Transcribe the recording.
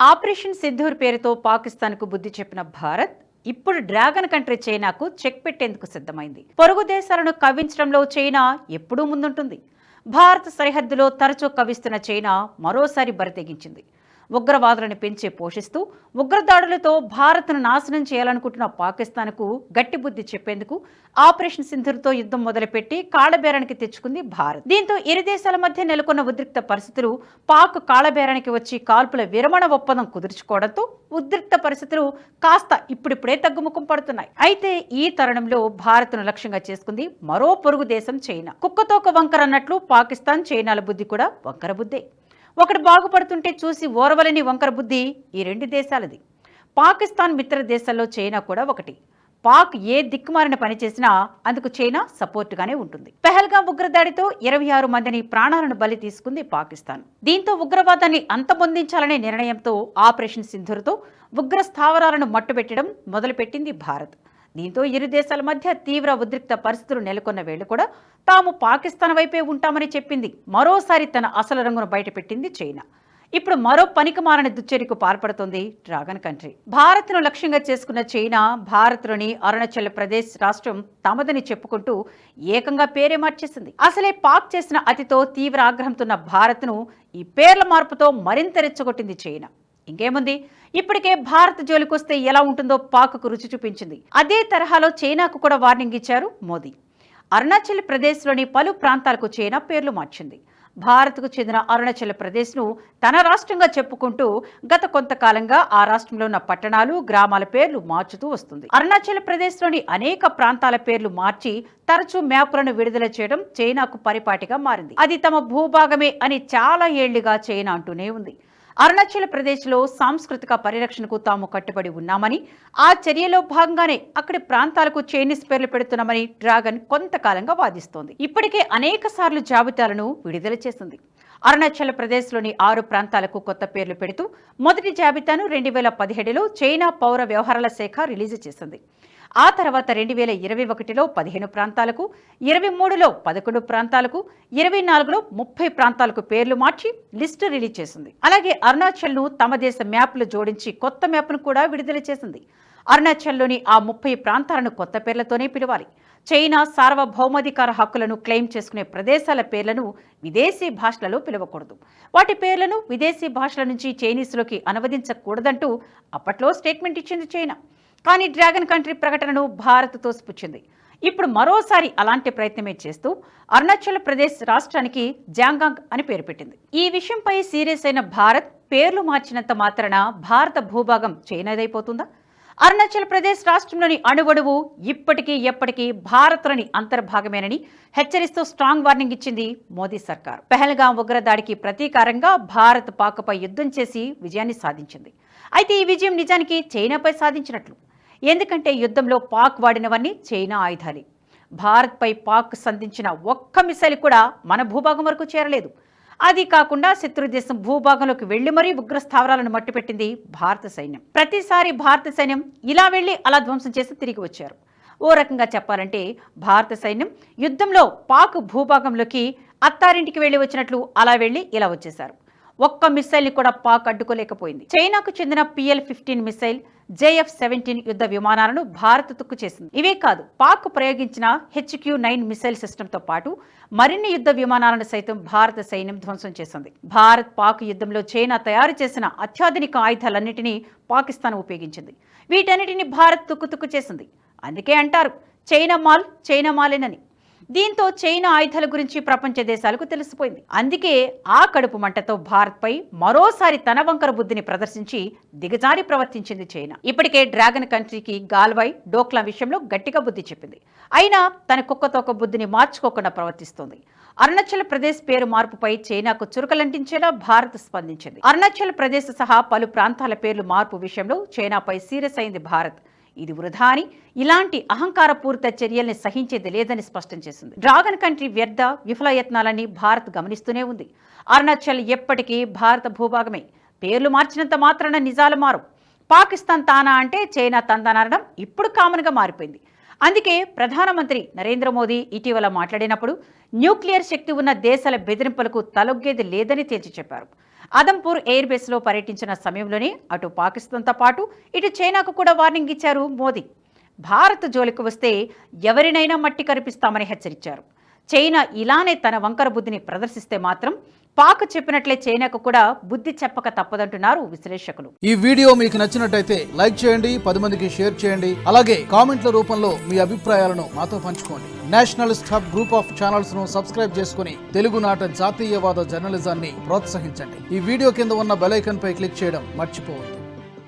Operation Sindoor పేరుతో పాకిస్తాన్కు బుద్ధి చెప్పిన భారత్ ఇప్పుడు డ్రాగన్ కంట్రీ చైనాకు చెక్ పెట్టేందుకు సిద్ధమైంది. పొరుగు దేశాలను కవ్వించడంలో చైనా ఎప్పుడూ ముందుంటుంది. భారత్ సరిహద్దులో తరచూ కవిస్తున్న చైనా మరోసారి బరితెగించింది. ఉగ్రవాదులను పెంచి పోషిస్తూ ఉగ్రదాడులతో భారత్ను నాశనం చేయాలనుకుంటున్న పాకిస్తాన్కు గట్టి బుద్ధి చెప్పేందుకు ఆపరేషన్ సింధుర్తో యుద్ధం మొదలుపెట్టి కాళబేరానికి తెచ్చుకుంది భారత్. దీంతో ఇరు దేశాల మధ్య నెలకొన్న ఉద్రిక్త పరిస్థితులు పాక్ కాళబేరానికి వచ్చి కాల్పుల విరమణ ఒప్పందం కుదుర్చుకోవడంతో ఉద్రిక్త పరిస్థితులు కాస్త ఇప్పుడిప్పుడే తగ్గుముఖం పడుతున్నాయి. అయితే ఈ తరుణంలో భారత్ను లక్ష్యంగా చేసుకుంది మరో పొరుగు దేశం చైనా. కుక్కతోక వంకర అన్నట్లు పాకిస్తాన్ చైనాల బుద్ధి కూడా వంకర బుద్ధే. ఒకటి బాగుపడుతుంటే చూసి ఓర్వలేని వంకర బుద్ధి ఈ రెండు దేశాలది. పాకిస్తాన్ మిత్ర దేశాల్లో చైనా కూడా ఒకటి. పాక్ ఏ దిక్కుమారిన పని చేసినా అందుకు చైనా సపోర్టుగానే ఉంటుంది. పెహల్గా ఉగ్రదాడితో ఇరవై ఆరు మందిని ప్రాణాలను బలి తీసుకుంది పాకిస్తాన్. దీంతో ఉగ్రవాదాన్ని అంతమొందించాలనే నిర్ణయంతో ఆపరేషన్ సింధూర్తో ఉగ్ర స్థావరాలను మట్టుబెట్టడం మొదలుపెట్టింది భారత్. దీంతో ఇరు దేశాల మధ్య తీవ్ర ఉద్రిక్త పరిస్థితులు నెలకొన్న వేళ కూడా తాము పాకిస్తాన్ వైపే ఉంటామని చెప్పింది. మరోసారి తన అసలు రంగును బయటపెట్టింది చైనా. ఇప్పుడు మరో పనికి మారని దుచ్చర్యకు పాల్పడుతోంది డ్రాగన్ కంట్రీ. భారత్ను లక్ష్యంగా చేసుకున్న చైనా భారత్లోని అరుణాచల్ ప్రదేశ్ రాష్ట్రం తమదని చెప్పుకుంటూ ఏకంగా పేరే మార్చేసింది. అసలే పాక్ చేసిన అతితో తీవ్ర ఆగ్రహంతో ఉన్న భారత్ను ఈ పేర్ల మార్పుతో మరింత రెచ్చగొట్టింది చైనా. ఇంకేముంది? ఇప్పటికే భారత్ జోలికొస్తే ఎలా ఉంటుందో పాక్కు రుచి చూపించింది. అదే తరహాలో చైనాకు కూడా వార్నింగ్ ఇచ్చారు మోదీ. అరుణాచల్ ప్రదేశ్లోని పలు ప్రాంతాలకు చైనా పేర్లు మార్చింది. భారత్కు చెందిన అరుణాచల్ ప్రదేశ్ను తన రాష్ట్రంగా చెప్పుకుంటూ గత కొంతకాలంగా ఆ రాష్ట్రంలో ఉన్న పట్టణాలు గ్రామాల పేర్లు మార్చుతూ వస్తుంది. అరుణాచల్ ప్రదేశ్లోని అనేక ప్రాంతాల పేర్లు మార్చి తరచూ మ్యాప్లను విడుదల చేయడం చైనాకు పరిపాటిగా మారింది. అది తమ భూభాగమే అని చాలా ఏళ్ళుగా చైనా అంటూనే ఉంది. అరుణాచల్ ప్రదేశ్లో సాంస్కృతిక పరిరక్షణకు తాము కట్టుబడి ఉన్నామని ఆ చర్యలో భాగంగానే అక్కడి ప్రాంతాలకు చైనీస్ పేర్లు పెడుతున్నామని డ్రాగన్ కొంతకాలంగా వాదిస్తోంది. ఇప్పటికే అనేక సార్లు జాబితాలను విడుదల చేసింది. అరుణాచల్ ప్రదేశ్లోని ఆరు ప్రాంతాలకు కొత్త పేర్లు పెడుతూ మొదటి జాబితాను రెండు వేల పదిహేడులో చైనా పౌర వ్యవహారాల శాఖ రిలీజ్ చేసింది. ఆ తర్వాత రెండు వేల ఇరవై ఒకటిలో పదిహేను ప్రాంతాలకు ఇరవై మూడులో పదకొండు ప్రాంతాలకు ఇరవై నాలుగులో ముప్పై ప్రాంతాలకు పేర్లు మార్చి లిస్టు రిలీజ్ చేసింది. అలాగే అరుణాచల్ను తమ దేశ మ్యాప్లు జోడించి కొత్త మ్యాప్ను కూడా విడుదల చేసింది. అరుణాచల్లోని ఆ ముప్పై ప్రాంతాలను కొత్త పేర్లతోనే పిలవాలి. చైనా సార్వభౌమాధికార హక్కులను క్లెయిమ్ చేసుకునే ప్రదేశాల పేర్లను విదేశీ భాషలలో పిలవకూడదు. వాటి పేర్లను విదేశీ భాషల నుంచి చైనీస్లోకి అనువదించకూడదంటూ అప్పట్లో స్టేట్మెంట్ ఇచ్చింది చైనా. కానీ డ్రాగన్ కంట్రీ ప్రకటనను భారత్ తోసిపుచ్చింది ఇప్పుడు మరోసారి అలాంటి ప్రయత్నమే చేస్తూ అరుణాచల్ ప్రదేశ్ రాష్ట్రానికి జాంగాంగ్ అని పేరు పెట్టింది. ఈ విషయంపై సీరియస్ అయిన భారత్ పేర్లు మార్చినంత మాత్రాన భారత భూభాగం చైనాదైపోతుందా? అరుణాచల్ ప్రదేశ్ రాష్ట్రంలోని అణువడువు ఇప్పటికీ ఎప్పటికీ భారత్లోని అంతర్భాగమేనని హెచ్చరిస్తూ స్ట్రాంగ్ వార్నింగ్ ఇచ్చింది మోదీ సర్కార్. పెహల్గాం ఉగ్రదాడికి ప్రతీకారంగా భారత్ పాక్పై యుద్ధం చేసి విజయాన్ని సాధించింది. అయితే ఈ విజయం నిజానికి చైనాపై సాధించినట్లు. ఎందుకంటే యుద్ధంలో పాక్ వాడినవన్నీ చైనా ఆయుధాలే. భారత్పై పాక్ సంధించిన ఒక్క మిసైల్ కూడా మన భూభాగం వరకు చేరలేదు. అది కాకుండా శత్రు దేశం భూభాగంలోకి వెళ్ళి మరీ ఉగ్ర స్థావరాలను మట్టిపెట్టింది భారత సైన్యం. ప్రతిసారి భారత సైన్యం ఇలా వెళ్ళి అలా ధ్వంసం చేసి తిరిగి వచ్చారు. ఓ రకంగా చెప్పాలంటే భారత సైన్యం యుద్ధంలో పాక్ భూభాగంలోకి అత్తారింటికి వెళ్ళి వచ్చినట్లు అలా వెళ్ళి ఇలా వచ్చేశారు. ఒక్క మిసైల్ని కూడా పాక్ అడ్డుకోలేకపోయింది. చైనాకు చెందిన PL fifteen missile JF seventeen యుద్ధ విమానాలను భారత్ తుక్కు చేసింది. ఇవే కాదు పాక్ ప్రయోగించిన హెచ్క్యూ నైన్ మిసైల్ సిస్టంతో పాటు మరిన్ని యుద్ధ విమానాలను సైతం భారత సైన్యం ధ్వంసం చేసింది. భారత్ పాక్ యుద్ధంలో చైనా తయారు చేసిన అత్యాధునిక ఆయుధాలన్నింటినీ పాకిస్తాన్ ఉపయోగించింది. వీటన్నిటిని భారత్ తుక్కు తుక్కు చేసింది. అందుకే అంటారు చైనా మాల్ చైనా మాలేనని. దీంతో చైనా ఆయుధాల గురించి ప్రపంచ దేశాలకు తెలిసిపోయింది. అందుకే ఆ కడుపు మంటతో భారత్పై మరోసారి తన వంకర బుద్ధిని ప్రదర్శించి దిగజారి ప్రవర్తించింది చైనా. ఇప్పటికే డ్రాగన్ కంట్రీకి గాల్వై డోక్లా విషయంలో గట్టిగా బుద్ధి చెప్పింది. అయినా తన కుక్కతో ఒక బుద్ధిని మార్చుకోకుండా ప్రవర్తిస్తోంది. అరుణాచల్ ప్రదేశ్ పేరు మార్పుపై చైనాకు చురుకలంటించేలా భారత్ స్పందించింది. అరుణాచల్ ప్రదేశ్ సహా పలు ప్రాంతాల పేర్లు మార్పు విషయంలో చైనాపై సీరియస్ అయింది భారత్. ఇది వృధా అని. ఇలాంటి అహంకారపూరిత చర్యల్ని సహించేది లేదని స్పష్టం చేసింది. డ్రాగన్ కంట్రీ వ్యర్థ విఫలయత్నాలని భారత్ గమనిస్తూనే ఉంది. అరుణాచల్ ఎప్పటికీ భారత భూభాగమే. పేర్లు మార్చినంత మాత్రాన నిజాలు మారు. పాకిస్తాన్ తానా అంటే చైనా తందానడం ఇప్పుడు కామన్గా మారిపోయింది. అందుకే ప్రధానమంత్రి నరేంద్ర మోదీ ఇటీవల మాట్లాడినప్పుడు న్యూక్లియర్ శక్తి ఉన్న దేశాల బెదిరింపులకు తలొగ్గేది లేదని తేల్చి చెప్పారు. అదంపూర్ ఎయిర్ బేస్లో పర్యటించిన సమయంలోనే అటు పాకిస్తాన్తో పాటు ఇటు చైనాకు కూడా వార్నింగ్ ఇచ్చారు మోదీ. భారత్ జోలికి వస్తే ఎవరినైనా మట్టి కరిపిస్తామని హెచ్చరించారు. చైనా ఇలానే తన వంకర బుద్ధిని ప్రదర్శిస్తే మాత్రం పాక్ చెప్పినట్లే చైనాకు కూడా బుద్ధి చెప్పక తప్పదంటున్నారు విశ్లేషకులు. ఈ వీడియో మీకు నచ్చినట్టయితే లైక్ చేయండి పది మందికి షేర్ చేయండి అలాగే కామెంట్ల రూపంలో మీ అభిప్రాయాలను మాతో పంచుకోండి. నేషనలిస్ట్ హబ్ గ్రూప్ ఆఫ్ ఛానల్స్ను సబ్స్క్రైబ్ చేసుకుని తెలుగునాట జాతీయవాద జర్నలిజాన్ని ప్రోత్సహించండి. ఈ వీడియో కింద ఉన్న బెలైకన్ పై క్లిక్ చేయడం మర్చిపోవద్దు.